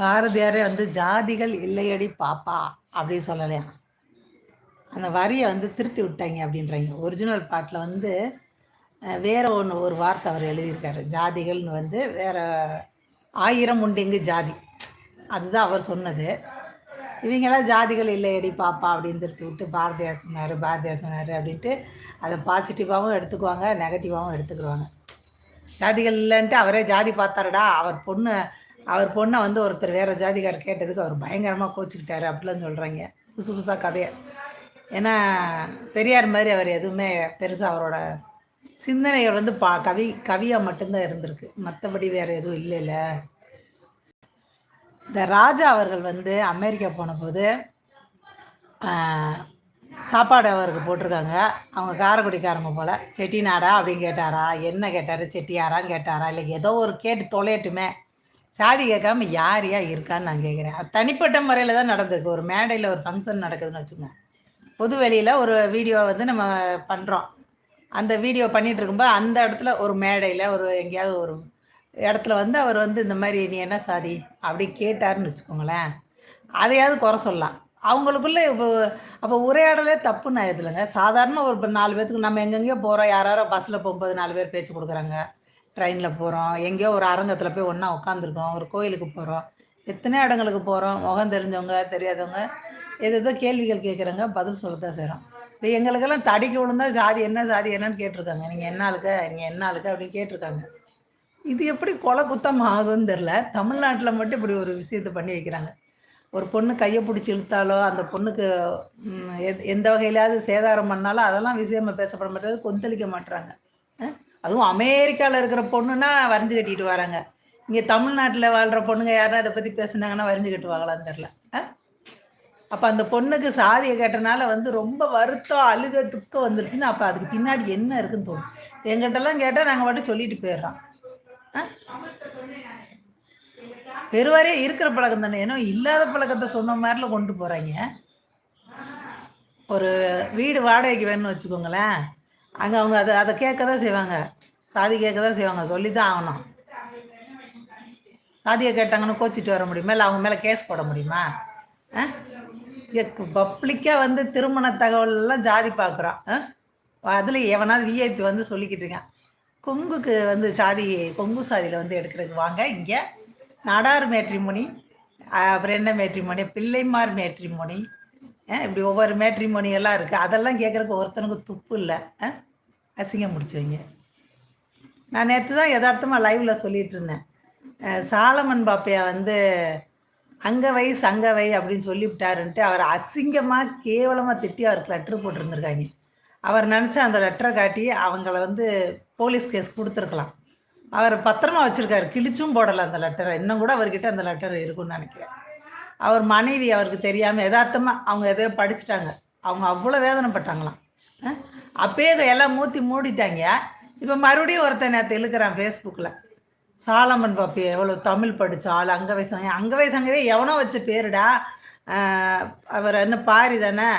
பாரதியாரே வந்து ஜாதிகள் இல்லையடி பாப்பா அப்படி சொல்லலையா? அந்த வரியை வந்து திருத்தி விட்டாங்க அப்படின்றாங்க. ஒரிஜினல் பாட்டில் வந்து வேற ஒன்று ஒரு வார்த்தை அவர் எழுதியிருக்காரு. ஜாதிகள்னு வந்து வேற ஆயிரம் உண்டிங்கு ஜாதி. அதுதான் அவர் சொன்னது. இவங்கெல்லாம் ஜாதிகள் இல்லையடி பாப்பா அப்படின்னு திருத்தி விட்டு பாரதியார் சொன்னார் பாரதியார் சொன்னார் அப்படின்ட்டு அதை பாசிட்டிவாகவும் எடுத்துக்குவாங்க நெகட்டிவாகவும் எடுத்துக்கிடுவாங்க ஜாதிகள் இல்லைன்ட்டு அவரே ஜாதி பார்த்தாருடா அவர் பொண்ணு அவர் பொண்ணை வந்து ஒருத்தர் வேற ஜாதிகார் கேட்டதுக்கு அவர் பயங்கரமாக கோச்சிக்கிட்டாரு அப்படிலாம் சொல்கிறாங்க புதுசு புதுசாக கதையை. ஏன்னா பெரியார் மாதிரி அவர் எதுவுமே பெருசாக அவரோட சிந்தனைகள் வந்து பா கவி கவியாக மட்டும்தான் இருந்திருக்கு. மற்றபடி வேறு எதுவும் இல்லைல்ல. இந்த ராஜா அவர்கள் வந்து அமெரிக்கா போனபோது சாப்பாடு அவருக்கு போட்டிருக்காங்க. அவங்க காரைக்குடிக்காரங்க போல் செட்டிநாடா? அப்படின்னு கேட்டாரா. என்ன கேட்டார்? செட்டியாரான்னு கேட்டாரா? இல்லை ஏதோ ஒரு கேட்டு தொலையட்டுமே. சாதி கேட்காம யார் யா இருக்கான்னு நான் கேட்குறேன். அது தனிப்பட்ட முறையில் தான் நடந்திருக்கு. ஒரு மேடையில் ஒரு ஃபங்க்ஷன் நடக்குதுன்னு வச்சுக்கோங்க. பொது வெளியில் ஒரு வீடியோ வந்து நம்ம பண்ணுறோம் அந்த வீடியோ பண்ணிட்டு இருக்கும்போது அந்த இடத்துல ஒரு மேடையில் ஒரு எங்கேயாவது ஒரு இடத்துல வந்து அவர் வந்து இந்த மாதிரி நீ என்ன சாதி? அப்படி கேட்டாருன்னு வச்சுக்கோங்களேன். அதையாவது குறை சொல்லலாம். அவங்களுக்குள்ள இப்போ அப்போ உரையாடலே தப்புன்னு ஆயிடுதுலங்க சாதாரண ஒரு நாலு பேர்த்துக்கு நம்ம எங்கெங்கேயோ போகிறோம் யாரோ பஸ்ஸில் போகும்போது நாலு பேர் பேச்சு கொடுக்குறாங்க. ட்ரெயினில் போகிறோம் எங்கேயோ ஒரு அரங்கத்தில் போய் ஒன்றா உட்காந்துருக்கோம் ஒரு கோயிலுக்கு போகிறோம் எத்தனை இடங்களுக்கு போகிறோம் முகம் தெரிஞ்சவங்க தெரியாதவங்க ஏதேதோ கேள்விகள் கேட்குறாங்க பதில் சொல்ல தான் செய்கிறோம் இப்போ எங்களுக்கெல்லாம் தடிக்கு விழுந்தா சாதி என்ன சாதி என்னன்னு கேட்டிருக்காங்க. நீங்கள் என்ன ஆளுக்க நீங்கள் என்ன ஆளுக்க அப்படின்னு கேட்டிருக்காங்க. இது எப்படி கொலை குத்தம் ஆகும்னு தெரில தமிழ்நாட்டில் மட்டும் இப்படி ஒரு விஷயத்தை பண்ணி வைக்கிறாங்க. ஒரு பொண்ணு கையை பிடிச்சி இழுத்தாலோ அந்த பொண்ணுக்கு எந்த வகையிலாவது சேதாரம் பண்ணாலும் அதெல்லாம் விஷயமா பேசப்பட மாட்டேங்குது கொந்தளிக்க மாட்டுறாங்க. அதுவும் அமெரிக்காவில் இருக்கிற பொண்ணுன்னா வரைஞ்சு கட்டிட்டு வராங்க. இங்கே தமிழ்நாட்டில் வாழ்கிற பொண்ணுங்க யாரும் அதை பற்றி பேசுனாங்கன்னா வரைஞ்சு கட்டுவாங்களான்னு தெரில அப்போ அந்த பொண்ணுக்கு சாதியை கேட்டனால வந்து ரொம்ப வருத்தம் அழுக துக்கம் வந்துருச்சுன்னா அப்போ அதுக்கு பின்னாடி என்ன இருக்குன்னு தோணும். எங்கிட்டலாம் கேட்டால் நாங்கள் மட்டும் சொல்லிட்டு போயிடுறோம். ஆ? பெருவாரே இருக்கிற பழக்கம் தானே. ஏன்னா இல்லாத பழக்கத்தை சொன்ன மாதிரில கொண்டு போகிறாங்க ஒரு வீடு வாடகைக்கு வேணும்னு வச்சுக்கோங்களேன். அங்கே அவங்க அதை அதை கேட்க தான் செய்வாங்க. சாதி கேட்க தான் செய்வாங்க. சொல்லி தான் ஆகணும். சாதியை கேட்டாங்கன்னு கோச்சிட்டு வர முடியுமா? இல்லை அவங்க மேலே கேஸ் போட முடியுமா? பப்ளிக்காக வந்து திருமண தகவலெல்லாம் ஜாதி பார்க்குறோம் அதில் எவனாவது விஐபி வந்து சொல்லிக்கிட்டு இருக்கேன். கொங்குக்கு வந்து சாதி கொங்கு சாதியில் வந்து எடுக்கிறதுக்கு வாங்க. இங்கே நாடார் மேட்ரிமோனி அப்புறம் என்ன மேட்ரிமோனி? பிள்ளைமார் மேட்ரிமோனி. இப்படி ஒவ்வொரு மேட்ரிமோனி எல்லாம் இருக்குது அதெல்லாம் கேட்குறக்கு ஒருத்தனுக்கு துப்பு இல்லை. அசிங்கம் முடிச்சவங்க நான் நேற்று தான் யதார்த்தமாக லைவில் சொல்லிட்டு இருந்தேன். சாலமன் பாப்பையா வந்து அங்கவை சங்கவை அப்படின்னு சொல்லிவிட்டாருன்ட்டு அவர் அசிங்கமாக கேவலமாக திட்டி அவருக்கு லெட்டர் போட்டிருந்துருக்காங்க. அவர் நினச்சா அந்த லெட்டரை காட்டி அவங்கள வந்து போலீஸ் கேஸ் கொடுத்துருக்கலாம். அவர் பத்திரமா வச்சுருக்காரு. கிழிச்சும் போடலை அந்த லெட்டரை இன்னும் கூட அவர்கிட்ட அந்த லெட்டர் இருக்குன்னு நினைக்கிறேன். அவர் மனைவி அவருக்கு தெரியாமல் யதார்த்தமாக அவங்க எதையோ படிச்சுட்டாங்க. அவங்க அவ்வளோ வேதனைப்பட்டாங்களாம். அப்பயே எல்லாம் மூத்தி மூடிட்டாங்க. இப்போ மறுபடியும் ஒருத்தன் நேற்று இழுக்கிறான் ஃபேஸ்புக்கில் சாலமன் பாப்பி எவ்வளோ தமிழ் படித்த ஆள் அங்கவை சங்க அங்கவை சங்கவே எவனோ வச்ச பேருடா. அவர் என்ன பாரி தானே?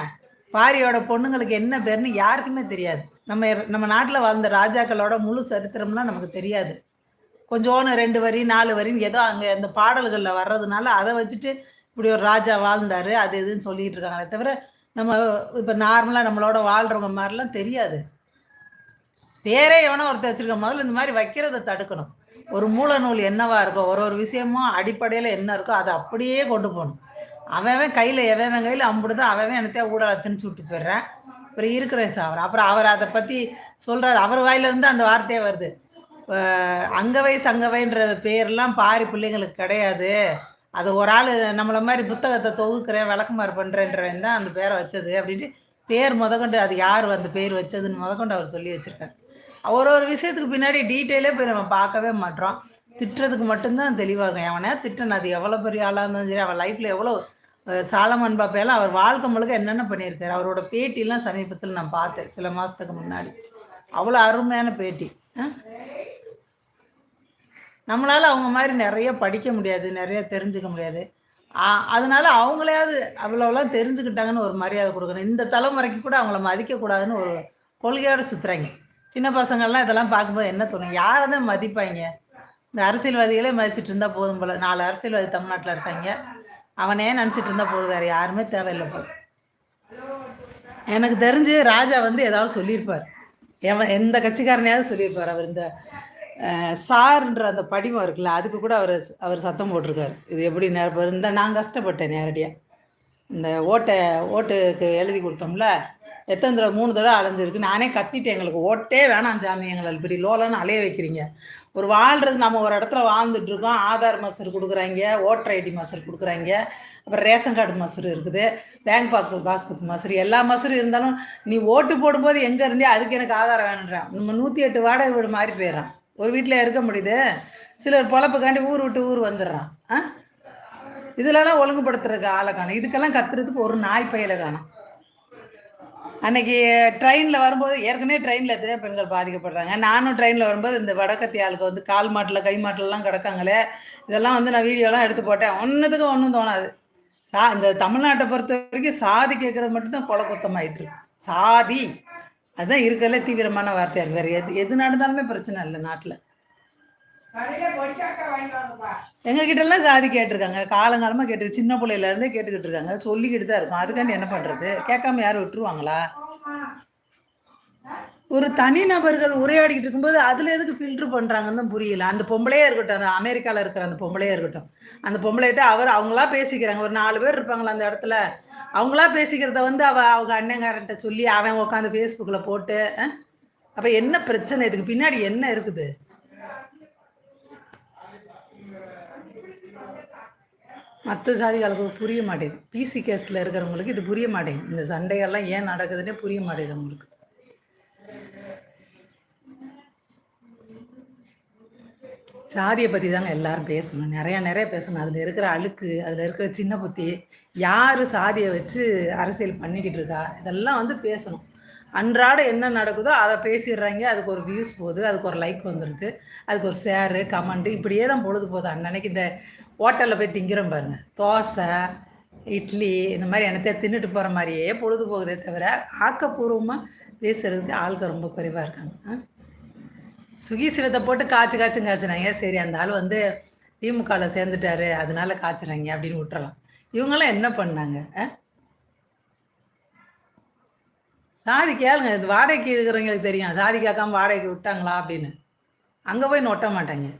பாரியோட பொண்ணுங்களுக்கு என்ன பேருன்னு யாருக்குமே தெரியாது. நம்ம நம்ம நாட்டில் வாழ்ந்த ராஜாக்களோட முழு சரித்திரம்லாம் நமக்கு தெரியாது. கொஞ்சோன்னு ரெண்டு வரி நாலு வரின்னு ஏதோ அங்கே அந்த பாடல்களில் வர்றதுனால அதை வச்சுட்டு இப்படி ஒரு ராஜா வாழ்ந்தாரு அது இதுன்னு சொல்லிட்டு இருக்காங்களே தவிர நம்ம இப்போ நார்மலாக நம்மளோட வாழ்கிறவங்க மாதிரிலாம் தெரியாது. பேரே எவனோ ஒருத்தர் வச்சிருக்க முதல்ல இந்த மாதிரி வைக்கிறத தடுக்கணும். ஒரு மூல நூல் என்னவா இருக்கோ ஒரு ஒரு விஷயமும் அடிப்படையில் என்ன இருக்கோ அதை அப்படியே கொண்டு போகணும். அவன் கையில் எவன் கையில் அம்புடுதான் அவன் என்னத்தையா ஊடால திணிச்சு விட்டு போயிடுறேன். அப்புறம் இருக்கிறேன் சார் அப்புறம் அவர் அதை பற்றி சொல்கிறார் அவர் வாயிலிருந்து அந்த வார்த்தையே வருது. அங்கவை சங்கவைன்ற பேர்லாம் பாரி பிள்ளைங்களுக்கு கிடையாது. அது ஒரு ஆள் நம்மளை மாதிரி புத்தகத்தை தொகுக்கிறேன் விளக்கமாறு பண்ணுறேன்றவன் தான் அந்த பேரை வச்சது அப்படின்ட்டு பேர் முதக்கொண்டு அது யார் அந்த பேர் வச்சதுன்னு முதக்கொண்டு அவர் சொல்லி வச்சுருக்காரு. ஒரு ஒரு விஷயத்துக்கு பின்னாடி டீட்டெயிலே போய் நம்ம பார்க்கவே மாட்டோம். திட்டுறதுக்கு மட்டும்தான் தெளிவாக இருக்கும். எவனே திட்டன் அது எவ்வளோ பெரிய ஆளாக இருந்தாலும் சரி அவன் லைஃப்பில் எவ்வளோ சாலமன் பாப்பையெல்லாம் அவர் வாழ்க்கை முழுக்க என்னென்ன பண்ணியிருக்காரு அவரோட பேட்டிலாம் சமீபத்தில் நான் பார்த்தேன் சில மாதத்துக்கு முன்னாடி. அவ்வளோ அருமையான பேட்டி. நம்மளால அவங்க மாதிரி நிறைய படிக்க முடியாது நிறைய தெரிஞ்சுக்க முடியாது. அதனால அவங்களையாவது அவ்வளோலாம் தெரிஞ்சுக்கிட்டாங்கன்னு ஒரு மரியாதை கொடுக்கணும். இந்த தலைமுறைக்கு கூட அவங்கள மதிக்கக்கூடாதுன்னு ஒரு கொள்கையோட சுற்றுறாங்க சின்ன பசங்கள்லாம் இதெல்லாம் பார்க்கும்போது என்ன தோணும்? யாரை தான் மதிப்பாங்க? இந்த அரசியல்வாதிகளே மதிச்சுட்டு இருந்தால் போதும் போல் நாலு அரசியல்வாதி தமிழ்நாட்டில் இருக்காங்க. அவனே நினச்சிட்டு இருந்தால் போதும் வேறு யாருமே தேவையில்லை போல். எனக்கு தெரிஞ்சு ராஜா வந்து ஏதாவது சொல்லியிருப்பார். எவன் எந்த கட்சிக்காரனையாவது சொல்லியிருப்பார். அவர் இந்த சார்ன்ற அந்த படிமம் இருக்குல்ல அதுக்கு கூட அவர் அவர் சத்தம் போட்டிருக்காரு. இது எப்படி நேரம் இந்த நான் கஷ்டப்பட்டேன் நேரடியாக இந்த ஓட்டை ஓட்டுக்கு எழுதி கொடுத்தோம்ல எத்தனை தடவை மூணு தடவை அலைஞ்சிருக்கு. நானே கத்திட்டேன் எங்களுக்கு ஓட்டே வேணாம் சாமி எங்களை இப்படி லோலன்னு அலைய வைக்கிறீங்க. ஒரு வாழ்றதுக்கு நம்ம ஒரு இடத்துல வாழ்ந்துட்டு இருக்கோம் ஆதார் மசர் கொடுக்குறாங்க ஓட்டர் ஐடி மசர் கொடுக்குறாங்க அப்புறம் ரேஷன் கார்டு மசர் இருக்குது பேங்க் பாஸ்புக் பாஸ்புக் மசர் எல்லா மசரும் இருந்தாலும் நீ ஓட்டு போடும்போது எங்கே இருந்தே அதுக்கு எனக்கு ஆதாரம் வேணுன்றான் நம்ம நூற்றி எட்டு வாடகை வீடு மாறி போயிடுறான். ஒரு வீட்டில் இருக்க முடியுது. சிலர் பொழப்புக்காண்டி ஊர் விட்டு ஊர் வந்துடுறான். ஆ? இதுலலாம் ஒழுங்குபடுத்துறதுக்கு ஆளை காணும். இதுக்கெல்லாம் கத்துறதுக்கு ஒரு நாய் பையில காணும். அன்னைக்கு ட்ரெயினில் வரும்போது ஏற்கனவே ட்ரெயினில் எத்தனையோ பெண்கள் பாதிக்கப்படுறாங்க. நானும் ட்ரெயினில் வரும்போது இந்த வடக்கத்தி ஆளுக்கு வந்து கால் மாட்டில் கை மாட்டிலலாம் கிடக்காங்களே இதெல்லாம் வந்து நான் வீடியோலாம் எடுத்து போட்டேன். ஒன்றுத்துக்கும் ஒன்றும் தோணாது. சா இந்த தமிழ்நாட்டை பொறுத்த வரைக்கும் சாதி கேட்குறது மட்டும்தான் கொலை குத்தமாயிட்டு இருக்கு. சாதி. அதுதான் இருக்கிறதுல தீவிரமான வார்த்தையாக இருக்கு. வேறு எது எது நடந்தாலுமே பிரச்சனை இல்லை நாட்டில். எங்க கிட்ட எல்லாம் சாதி கேட்டிருக்காங்க. காலங்காலமா கேட்டு சின்ன பிள்ளையில இருந்தே கேட்டுக்கிட்டு இருக்காங்க. சொல்லிக்கிட்டு தான் இருக்கும். அதுக்காண்டி என்ன பண்றது? கேட்காம யாரும் விட்டுருவாங்களா? ஒரு தனிநபர்கள் உரையாடிக்கிட்டு இருக்கும்போது அதுல எதுக்கு ஃபில்டர் பண்றாங்கன்னு தான் புரியல. அந்த பொம்பளையே இருக்கட்டும் அந்த அமெரிக்கால இருக்கிற அந்த பொம்பளையே இருக்கட்டும். அந்த பொம்பளைகிட்ட அவர் அவங்களா பேசிக்கிறாங்க. ஒரு நாலு பேர் இருப்பாங்களா அந்த இடத்துல. அவங்களா பேசிக்கிறத வந்து அவ அவங்க அண்ணங்காரன்ட்ட சொல்லி அவன் உட்காந்து ஃபேஸ்புக்கில் போட்டு அப்போ அப்ப என்ன பிரச்சனை? இதுக்கு பின்னாடி என்ன இருக்குது? மற்ற சாதிகளுக்கு புரிய மாட்டேங்குது. பிசி கேஸ்டில் இருக்கிறவங்களுக்கு இது புரிய மாட்டேங்குது. இந்த சண்டைகள்லாம் ஏன் நடக்குதுன்னே புரிய மாட்டேங்குது அவங்களுக்கு. சாதியை பற்றி தாங்க எல்லாரும் பேசணும். நிறையா நிறைய பேசணும். அதில் இருக்கிற அழுக்கு அதில் இருக்கிற சின்ன புத்தி யார் சாதியை வச்சு அரசியல் பண்ணிக்கிட்டு இருக்கா? இதெல்லாம் வந்து பேசணும். அன்றாட என்ன நடக்குதோ அதை பேசிடுறாங்க. அதுக்கு ஒரு வியூஸ் போகுது. அதுக்கு ஒரு லைக் வந்துடுது அதுக்கு ஒரு ஷேரு கமெண்ட்டு இப்படியே தான் பொழுது போகுது. அன்னன்னைக்கு இந்த ஹோட்டலில் போய் திங்கிறோம் பாருங்கள் தோசை இட்லி இந்த மாதிரி என்னத்தையா தின்னுட்டு போகிற மாதிரியே பொழுது போகுதே தவிர ஆக்கப்பூர்வமாக பேசுகிறதுக்கு ஆளுக்கு ரொம்ப குறைவாக இருக்காங்க. ஆ? சுகி சிவத்தை போட்டு காய்ச்சி காய்ச்சும் காய்ச்சினாங்க. சரி அந்த ஆள் வந்து திமுகவில் சேர்ந்துட்டாரு அதனால காய்ச்சுறாங்க அப்படின்னு விட்டுறலாம். இவங்கெல்லாம் என்ன பண்ணாங்க? ஆ? சாதி கேளுங்க வாடகைக்கு இருக்கிறவங்களுக்கு தெரியும். சாதி கேட்காம வாடகைக்கு விட்டாங்களா அப்படின்னு. அங்கே போய் நொட்ட மாட்டாங்க.